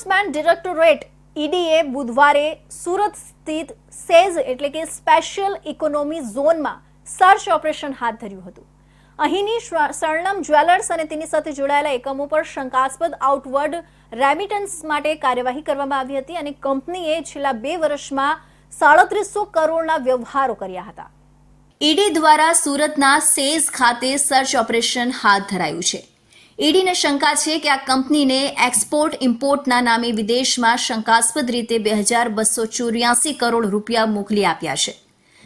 Enforcement directorate ઈડીએ બુધવારે સુરત સ્થિત says એટલે કે સ્પેશિયલ ઇકોનોમી ઝોનમાં સર્ચ ઓપરેશન હાથ ધર્યું હતું. અહીંની સ્વ- જ્વેલર્સ અને તેની સાથે જોડાયેલા એકમો પર શંકાસ્પદ આઉટવર્ડ રેમિટન્સ માટે કાર્યવાહી કરવામાં આવી હતી અને કંપનીએ છેલ્લા બે વર્ષમાં સાડત્રીસો કરોડના વ્યવહારો કર્યા હતા. ઈડી દ્વારા સુરતના સેઝ ખાતે સર્ચ ઓપરેશન હાથ ધરાયું છે. ઈડીને શંકા છે કે આ કંપનીને એક્સપોર્ટ ઇમ્પોર્ટના નામે વિદેશમાં શંકાસ્પદ રીતે બે હજાર બસો ચોર્યાસી કરોડ રૂપિયા મોકલી આપ્યા છે.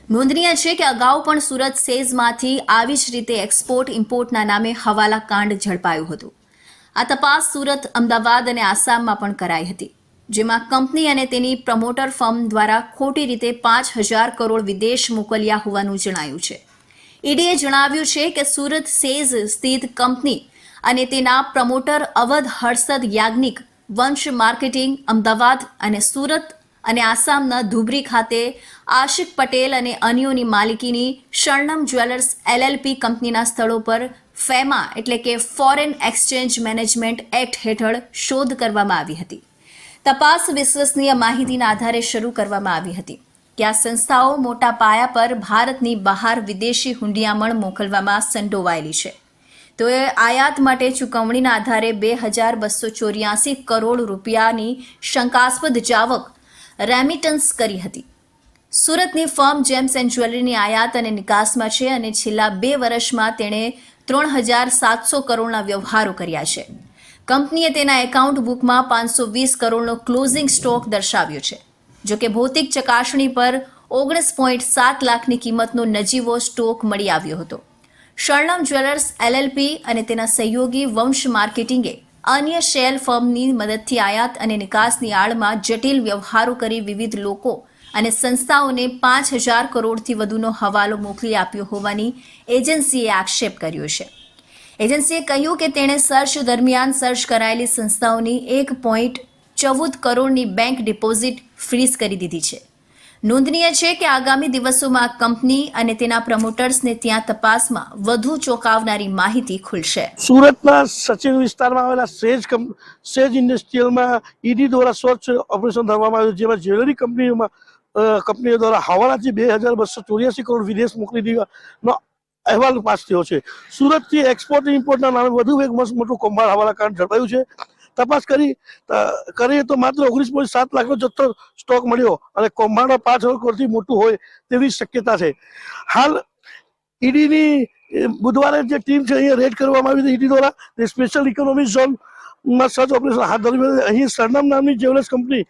નોંધનીય છે કે અગાઉ પણ સુરત સેઝમાંથી આવી જ રીતે એક્સપોર્ટ ઇમ્પોર્ટના નામે હવાલા કાંડ ઝડપાયું હતું. આ તપાસ સુરત, અમદાવાદ અને આસામમાં પણ કરાઈ હતી, જેમાં કંપની અને તેની પ્રમોટર ફર્મ દ્વારા ખોટી રીતે પાંચ હજાર કરોડ વિદેશ મોકલ્યા હોવાનું જણાયું છે. ઈડીએ જણાવ્યું છે કે સુરત સેઝ સ્થિત કંપની અને તેના પ્રમોટર અવધ હર્ષદ યાજ્ઞિક, વંશ માર્કેટિંગ, અમદાવાદ અને સુરત અને આસામના ધુબરી ખાતે આશિક પટેલ અને અન્યોની માલિકીની શરણમ જ્વેલર્સ એલએલપી કંપનીના સ્થળો પર ફેમા એટલે કે ફોરેન એક્સચેન્જ મેનેજમેન્ટ એક્ટ હેઠળ શોધ કરવામાં આવી હતી. તપાસ વિશ્વસનીય માહિતીના આધારે શરૂ કરવામાં આવી હતી. કે આ સંસ્થાઓ મોટા પાયા પર ભારતની બહાર વિદેશી હુંડિયામણ મોકલવામાં સંડોવાયેલી છે. તો એ આયાત માટે ચૂકવણીના આધારે બે હજાર બસો ચોર્યાસી કરોડ રૂપિયાની શંકાસ્પદ જાવક રેમિટન્સ કરી હતી. સુરતની ફર્મ જેમ્સ એન્ડ જ્વેલરીની આયાત અને નિકાસમાં છે અને છેલ્લા બે વર્ષમાં તેણે ત્રણ હજાર સાતસો કરોડના વ્યવહારો કર્યા છે. કંપનીએ તેના એકાઉન્ટ બુકમાં પાંચસો વીસ કરોડનો ક્લોઝિંગ સ્ટોક દર્શાવ્યો છે. જોકે ભૌતિક ચકાસણી પર ઓગણીસ પોઈન્ટ સાત લાખની કિંમતનો નજીવો સ્ટોક મળી આવ્યો હતો. શરણમ જ્વેલર્સ એલએલપી અને તેના સહયોગી વંશ માર્કેટિંગે અન્ય શેલ ફર્મની મદદથી આયાત અને નિકાસની આડમાં જટિલ વ્યવહારો કરી વિવિધ લોકો અને સંસ્થાઓને પાંચ હજાર કરોડથી વધુનો હવાલો મોકલી આપ્યો હોવાની એજન્સીએ આક્ષેપ કર્યો છે. એજન્સીએ કહ્યું કે તેણે સર્ચ દરમિયાન સર્ચ કરાયેલી સંસ્થાઓની એક પોઈન્ટ ચૌદ કરોડની બેંક ડિપોઝિટ ફ્રીઝ કરી દીધી છે. નોંધનીય છે કે આગામી દિવસોમાં કંપની અને તેના પ્રમોટર્સને ત્યાં તપાસમાં વધુ ચોંકાવનારી માહિતી ખુલશે. સુરતના સચિન વિસ્તારમાં આવેલા સેજ સેજ ઇન્ડસ્ટ્રીયલમાં ઈડી દ્વારા સ્વચ્છ ઓપરેશન ધરવામાં આવ્યું, જેમાં જ્વેલરી કંપનીઓમાં કંપનીઓ દ્વારા હવાલાથી બે હજાર બસો ચોર્યાસી કરોડ વિદેશ મોકલી દેવાનો અહેવાલ પાસ થયો છે. સુરતથી એક્સપોર્ટ ઇમ્પોર્ટના નામે વધુ એક મસ્ત મોટું કૌભાંડ હવાલા કાંડ ઝડપાયું છે. તપાસ કરી કરીએ તો માત્ર ઓગણીસ પોઈન્ટ સાત લાખનો જથ્થો સ્ટોક મળ્યો અને કૌભાંડો પાંચ કરોડથી મોટું હોય તેવી શક્યતા છે. હાલ ઈડીની બુધવારે જે ટીમ છે અહીંયા રેડ કરવામાં આવી હતી ઈડી દ્વારા સ્પેશિયલ ઇકોનોમિક ઝોનમાં સર્ચ ઓપરેશન હાથ ધર્યું અહીં સરનામ નામની જ્વેલર્સ કંપની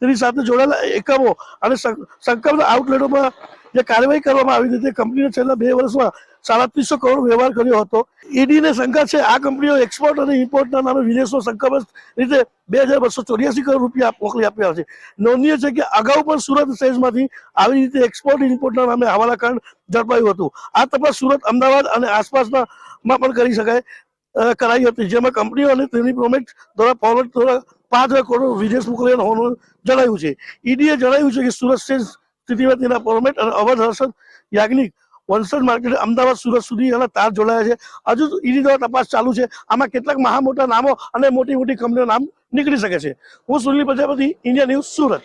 તેની સાથે જોડાયેલા એકમો અને સં- સંકલ્પ આઉટલેટોમાં જે કાર્યવાહી કરવામાં આવી હતી તે કંપનીને છેલ્લા બે વર્ષમાં સાડત્રીસો કરોડ વ્યવહાર કર્યો હતો. ઈડીને શંકા છે, આ કંપનીઓ એક્સપોર્ટ અને ઇમ્પોર્ટના નામે વિદેશો સંકલ્પ રીતે બે હજાર બસો ચોર્યાસી કરોડ રૂપિયા મોકલી આપ્યા છે. નોંધનીય છે કે અગાઉ પણ સુરત સેજમાંથી આવી રીતે એક્સપોર્ટ ઇમ્પોર્ટના નામે હવાલાકાંડ ઝડપાયું હતું. આ તપાસ સુરત, અમદાવાદ અને આસપાસના માં પણ કરી શકાય કરાઈ હતી, જેમાં કંપનીઓ અને તેની પ્રોમેટ દ્વારા ફોરવર્ડ દ્વારા પાંચ કરોડ વિદેશ મોકલ્યા હોવાનું જણાવ્યું છે. ઈડીએ જણાવ્યું છે કે સુરત સ્ટેજ સ્થિતિમાં તેના ફોર્મેટ અને અવધ હર્ષદ યાજ્ઞિક વંશજ માર્કેટ અમદાવાદ, સુરત સુધી એના તાર જોડાયા છે. હજુ ઈડી દ્વારા તપાસ ચાલુ છે. આમાં કેટલાક મહા મોટા નામો અને મોટી મોટી કંપનીઓ નામ નીકળી શકે છે. હું સુનિલ પ્રજાપતિ, ઇન્ડિયા ન્યૂઝ સુરત.